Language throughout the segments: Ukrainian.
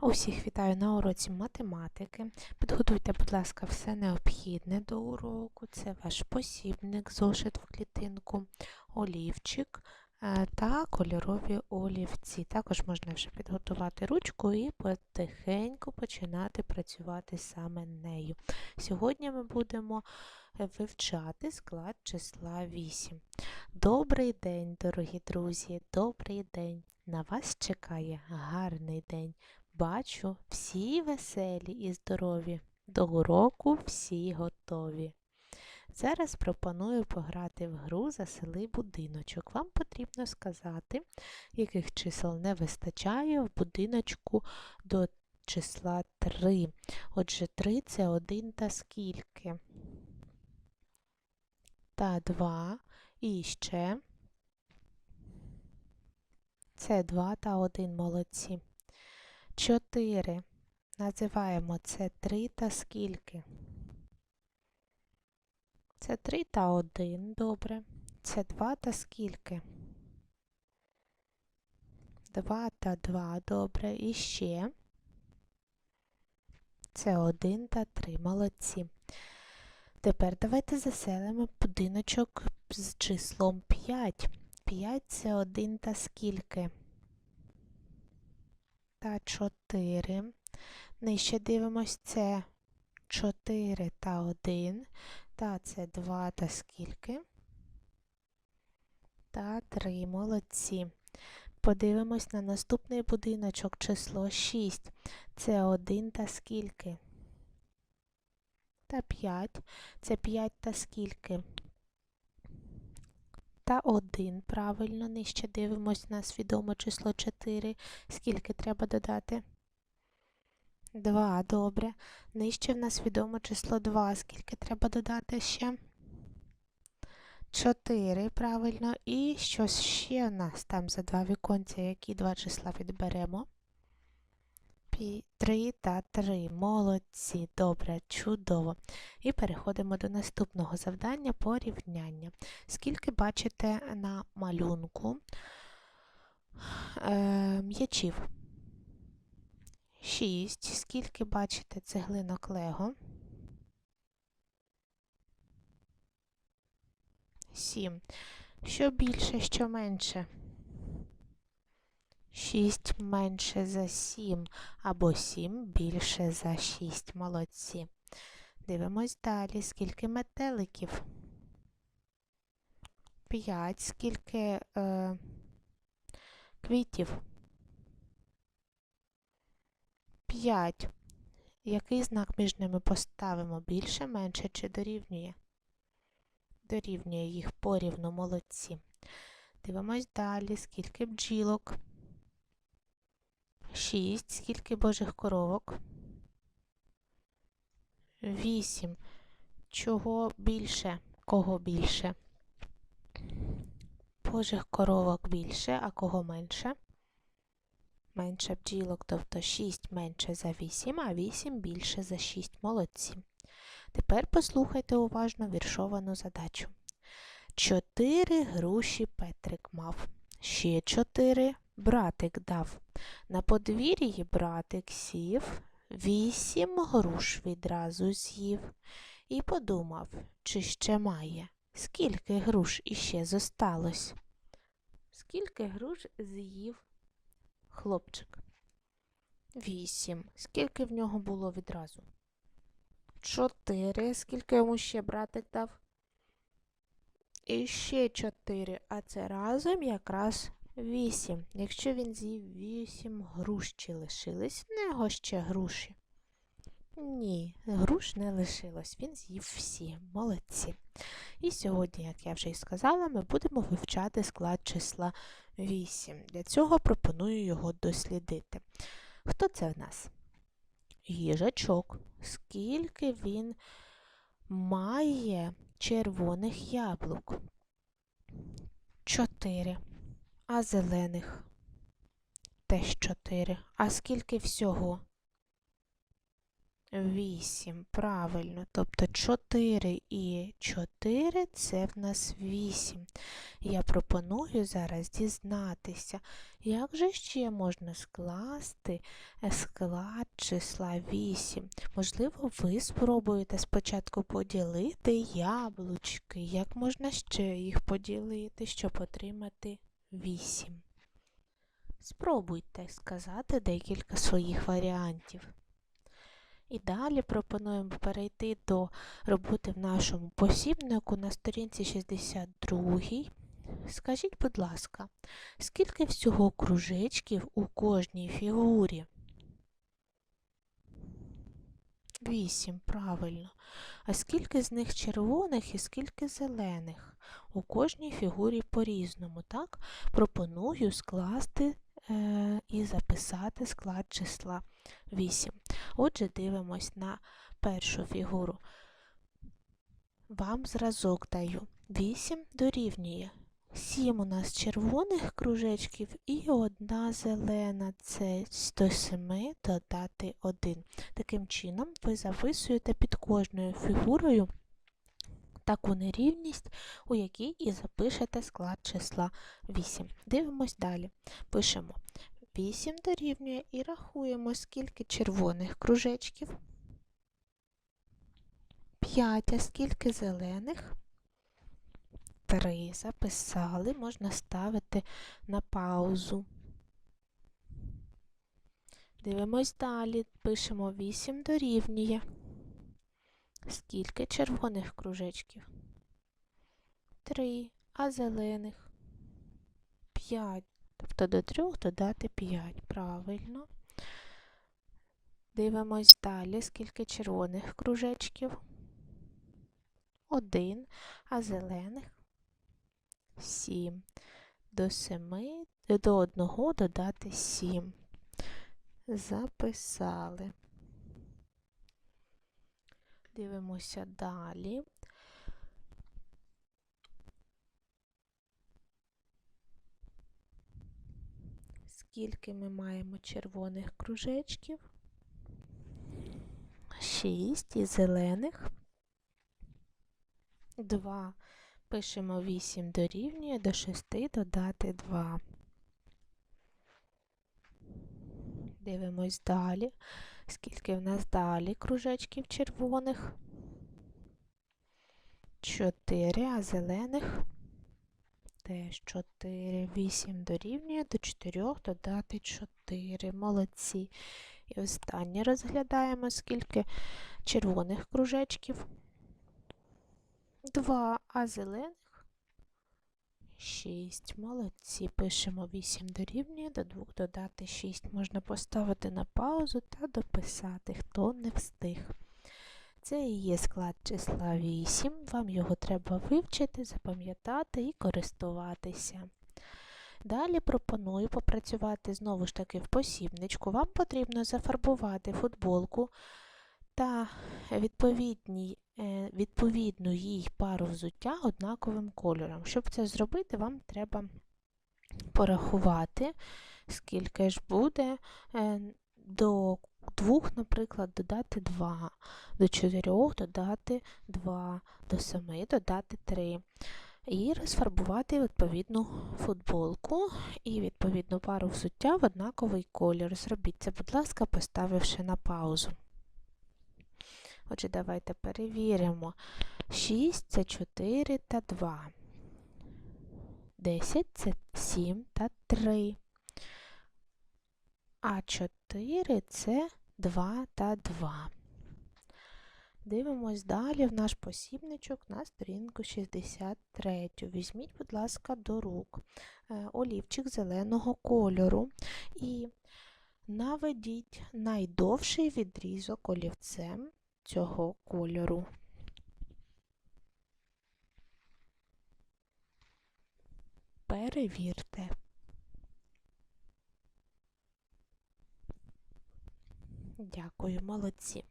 Усіх вітаю на уроці математики. Підготуйте, будь ласка, все необхідне до уроку. Це ваш посібник, зошит в клітинку, олівчик е, та кольорові олівці. Також можна вже підготувати ручку і потихеньку починати працювати саме нею. Сьогодні ми будемо вивчати склад числа 8. Добрий день, дорогі друзі! Добрий день! На вас чекає гарний день. Бачу, всі веселі і здорові. До уроку всі готові. Зараз пропоную пограти в гру «Засели будиночок. Вам потрібно сказати, яких чисел не вистачає в будиночку до числа 3. Отже, 3 це 1 та скільки? Та 2. І ще. Це 2 та 1 молодці. 4. Називаємо це 3 та скільки? Це 3 та 1, добре. Це 2 та скільки? 2 та 2, добре. І ще. Це 1 та 3, молодці. Тепер давайте заселимо будиночок з числом 5. 5 це 1 та скільки? Та 4. Нижче дивимось це 4 та 1. Та це 2 та скільки? Та 3. Молодці. Подивимось на наступний будиночок число 6. Це 1 та скільки? Та 5. Це 5 та скільки? Та 1. Правильно, нижче дивимось на свідоме число 4. Скільки треба додати? 2. Добре. Нижче в нас відоме число 2. Скільки треба додати ще? 4. Правильно. І щось ще у нас там за два віконця, які два числа відберемо? 3 та 3. Молодці. Добре, чудово. І переходимо до наступного завдання порівняння. Скільки бачите на малюнку е, м'ячів? 6. Скільки бачите цеглинок Лего? 7. Що більше, що менше? 6 менше за 7 або 7 більше за 6. Молодці. Дивимось далі. Скільки метеликів? 5. Скільки е, квітів? 5. Який знак між ними поставимо? Більше, менше чи дорівнює? Дорівнює їх порівну, молодці. Дивимось далі, скільки бджілок. 6. Скільки божих коровок? 8. Чого більше? Кого більше? Божих коровок більше, а кого менше? Менше бджілок, тобто 6 менше за 8, а 8 більше за 6. Молодці. Тепер послухайте уважно віршовану задачу. Чотири груші Петрик мав. Ще чотири братик дав. На подвір'ї братик сів, вісім груш відразу з'їв. І подумав, чи ще має, скільки груш іще зосталось. Скільки груш з'їв хлопчик? Вісім. Скільки в нього було відразу? Чотири. Скільки йому ще братик дав? І ще чотири. А це разом якраз вісім. Якщо він з'їв вісім груш, чи лишились в нього ще груші? Ні, груш не лишилось, він з'їв всі. Молодці. І сьогодні, як я вже й сказала, ми будемо вивчати склад числа 8. Для цього пропоную його дослідити. Хто це в нас? Їжачок. Скільки він має червоних яблук? Чотири. А зелених? Теж чотири. А скільки всього? 8. Правильно. Тобто 4 і 4 це в нас 8. Я пропоную зараз дізнатися, як же ще можна скласти е, склад числа 8. Можливо, ви спробуєте спочатку поділити яблучки. Як можна ще їх поділити, щоб отримати 8? Спробуйте сказати декілька своїх варіантів. І далі пропонуємо перейти до роботи в нашому посібнику на сторінці 62. Скажіть, будь ласка, скільки всього кружечків у кожній фігурі? Вісім, правильно. А скільки з них червоних і скільки зелених? У кожній фігурі по-різному, так? Пропоную скласти е, і записати склад числа 8. Отже, дивимось на першу фігуру. Вам зразок даю. 8 дорівнює. 7 у нас червоних кружечків і одна зелена. Це до 7 додати 1. Таким чином, ви записуєте під кожною фігурою таку нерівність, у якій і запишете склад числа 8. Дивимось далі. Пишемо 8 дорівнює і рахуємо, скільки червоних кружечків. 5, а скільки зелених? 3. Записали, можна ставити на паузу. Дивимось далі, пишемо 8 дорівнює. Скільки червоних кружечків? 3, а зелених 5. Тобто до 3 додати 5. Правильно. Дивимось далі, скільки червоних кружечків. 1, а зелених 7. До 7, до 1 додати 7. Записали. Дивимося далі. Скільки ми маємо червоних кружечків? 6 і зелених. 2. Пишемо 8 дорівнює до 6 додати 2. Дивимось далі. Скільки в нас далі кружечків червоних? 4, а зелених теж 4. 8 дорівнює до 4 додати 4. Молодці. І останнє розглядаємо, скільки червоних кружечків. 2, а зелених 6. Молодці. Пишемо 8 дорівнює, до 2 додати 6. Можна поставити на паузу та дописати, хто не встиг. Це і є склад числа 8. Вам його треба вивчити, запам'ятати і користуватися. Далі пропоную попрацювати знову ж таки в посібничку. Вам потрібно зафарбувати футболку та е, відповідну їй пару взуття однаковим кольором. Щоб це зробити, вам треба порахувати, скільки ж буде е, до 2, наприклад, додати 2, до 4 додати 2, до 7 додати 3. І розфарбувати відповідну футболку і відповідну пару взуття в однаковий колір. Зробіть це, будь ласка, поставивши на паузу. Отже, давайте перевіримо. 6 це 4 та 2. 10 це 7 та 3. А 4 це 2 та 2. Дивимось далі в наш посібничок на сторінку 63. Візьміть, будь ласка, до рук е, олівчик зеленого кольору і наведіть найдовший відрізок олівцем цього кольору. Перевірте. Дякую, молодці.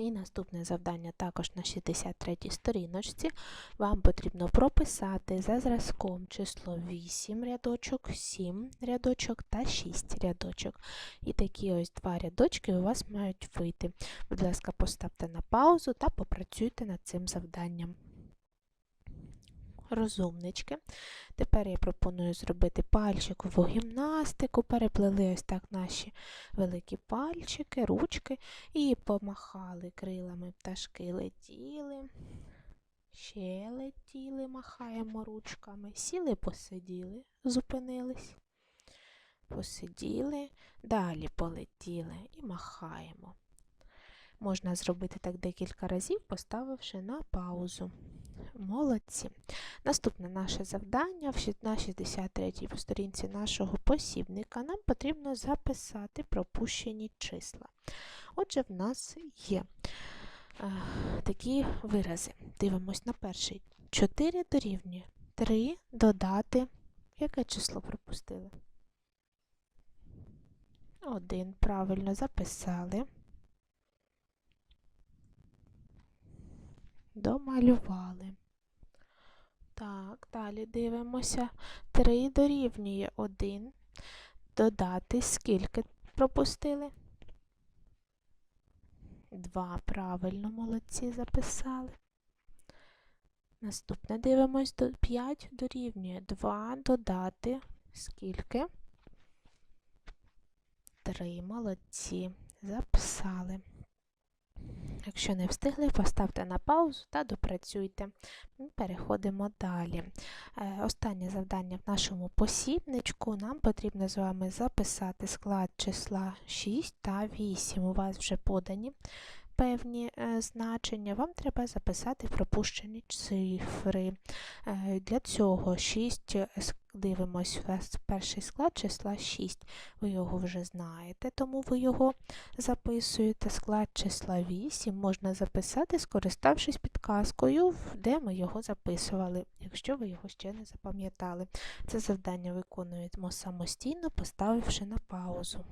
І наступне завдання також на 63 сторіночці. Вам потрібно прописати за зразком число 8 рядочок, 7 рядочок та 6 рядочок. І такі ось два рядочки у вас мають вийти. Будь ласка, поставте на паузу та попрацюйте над цим завданням. Розумнички. Тепер я пропоную зробити пальчикову гімнастику. Переплели ось так наші великі пальчики, ручки і помахали крилами пташки летіли. Ще летіли, махаємо ручками. Сіли, посиділи, зупинились. Посиділи, далі полетіли і махаємо. Можна зробити так декілька разів, поставивши на паузу. Молодці. Наступне наше завдання на 63-й сторінці нашого посібника нам потрібно записати пропущені числа. Отже, в нас є е, такі вирази. Дивимось на перший. 4 дорівнює 3 додати. Яке число пропустили? 1. Правильно записали. Домалювали. Так, далі дивимося. 3 дорівнює 1. Додати скільки пропустили? 2. Правильно, молодці записали. Наступне дивимось, 5 дорівнює 2 додати скільки? 3. Молодці. Записали. Якщо не встигли, поставте на паузу та допрацюйте. Переходимо далі. Е, останнє завдання в нашому посібничку. Нам потрібно з вами записати склад числа 6 та 8. У вас вже подані певні е, значення. Вам треба записати пропущені цифри. Е, для цього 6 дивимось, у вас перший склад числа 6. Ви його вже знаєте, тому ви його записуєте. Склад числа 8 можна записати, скориставшись підказкою, де ми його записували, якщо ви його ще не запам'ятали. Це завдання виконуємо самостійно, поставивши на паузу.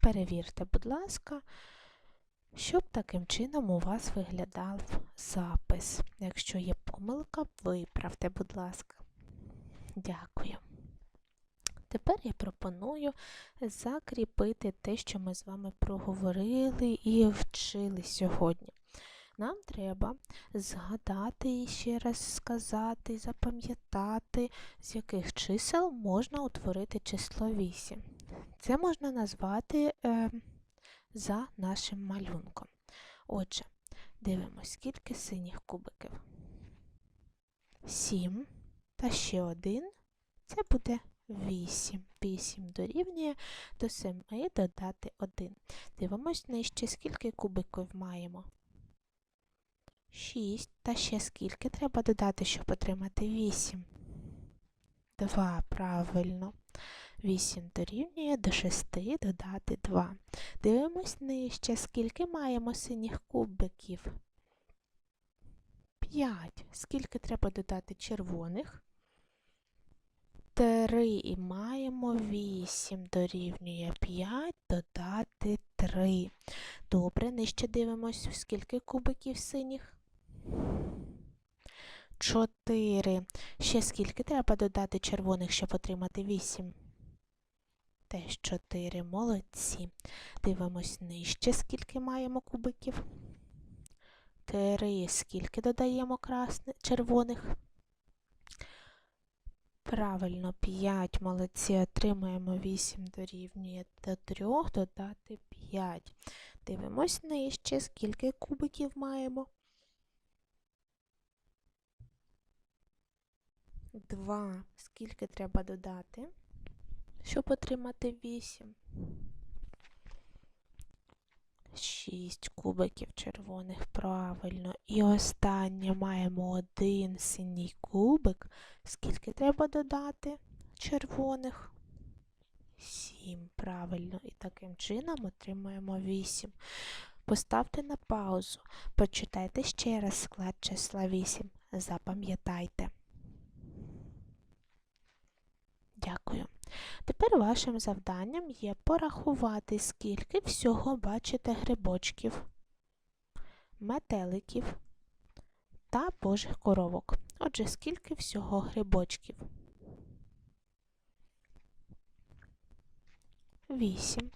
Перевірте, будь ласка, щоб таким чином у вас виглядав запис. Якщо є помилка, виправте, будь ласка. Дякую. Тепер я пропоную закріпити те, що ми з вами проговорили і вчили сьогодні. Нам треба згадати і ще раз сказати, запам'ятати, з яких чисел можна утворити число 8. Це можна назвати е, за нашим малюнком. Отже, дивимось, скільки синіх кубиків. 7. Та ще один, це буде 8. 8 дорівнює до 7 додати 1. Дивимось нижче, скільки кубиків маємо. 6. Та ще скільки треба додати, щоб отримати 8. 2. Правильно. 8 дорівнює до 6 додати 2. Дивимось нижче, скільки маємо синіх кубиків. 5. Скільки треба додати червоних? 3 і маємо 8 дорівнює 5 додати 3. Добре, нижче дивимось, скільки кубиків синіх. 4. Ще скільки треба додати червоних, щоб отримати 8? Теж 4. Молодці. Дивимось нижче, скільки маємо кубиків. 3. Скільки додаємо красних, червоних? Правильно, 5. Молодці. Отримаємо 8 дорівнює до 3 додати 5. Дивимось нижче, скільки кубиків маємо. 2. Скільки треба додати, щоб отримати 8? 6 кубиків червоних, правильно. І останнє маємо один синій кубик. Скільки треба додати червоних? 7, правильно. І таким чином отримаємо 8. Поставте на паузу. Прочитайте ще раз склад числа 8. Запам'ятайте. Дякую. Тепер вашим завданням є порахувати, скільки всього бачите грибочків. метеликів та божих коровок. Отже, скільки всього грибочків? Вісім.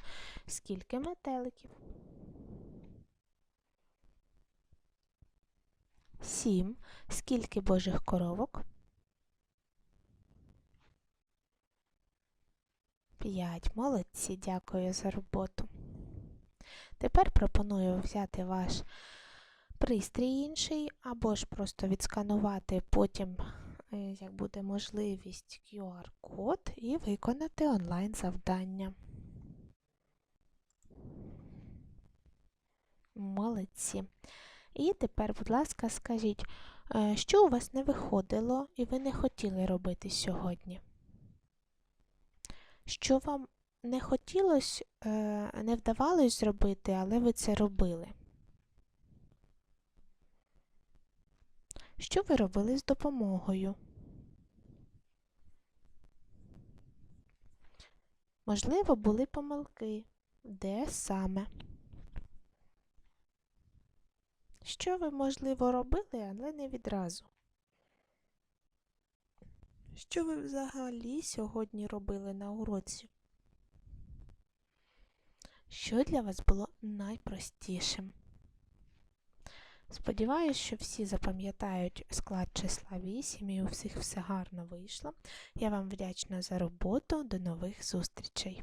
Скільки метеликів? Сім. Скільки божих коровок? П'ять. Молодці, дякую за роботу. Тепер пропоную взяти ваш пристрій інший, або ж просто відсканувати потім, е, як буде можливість, QR-код і виконати онлайн-завдання. Молодці. І тепер, будь ласка, скажіть, е, що у вас не виходило і ви не хотіли робити сьогодні? Що вам не хотілося, е, не вдавалось зробити, але ви це робили? Що ви робили з допомогою? Можливо, були помилки. Де саме? Що ви, можливо, робили, але не відразу? Що ви взагалі сьогодні робили на уроці? Що для вас було найпростішим? Сподіваюсь, що всі запам'ятають склад числа 8 і у всіх все гарно вийшло. Я вам вдячна за роботу. До нових зустрічей!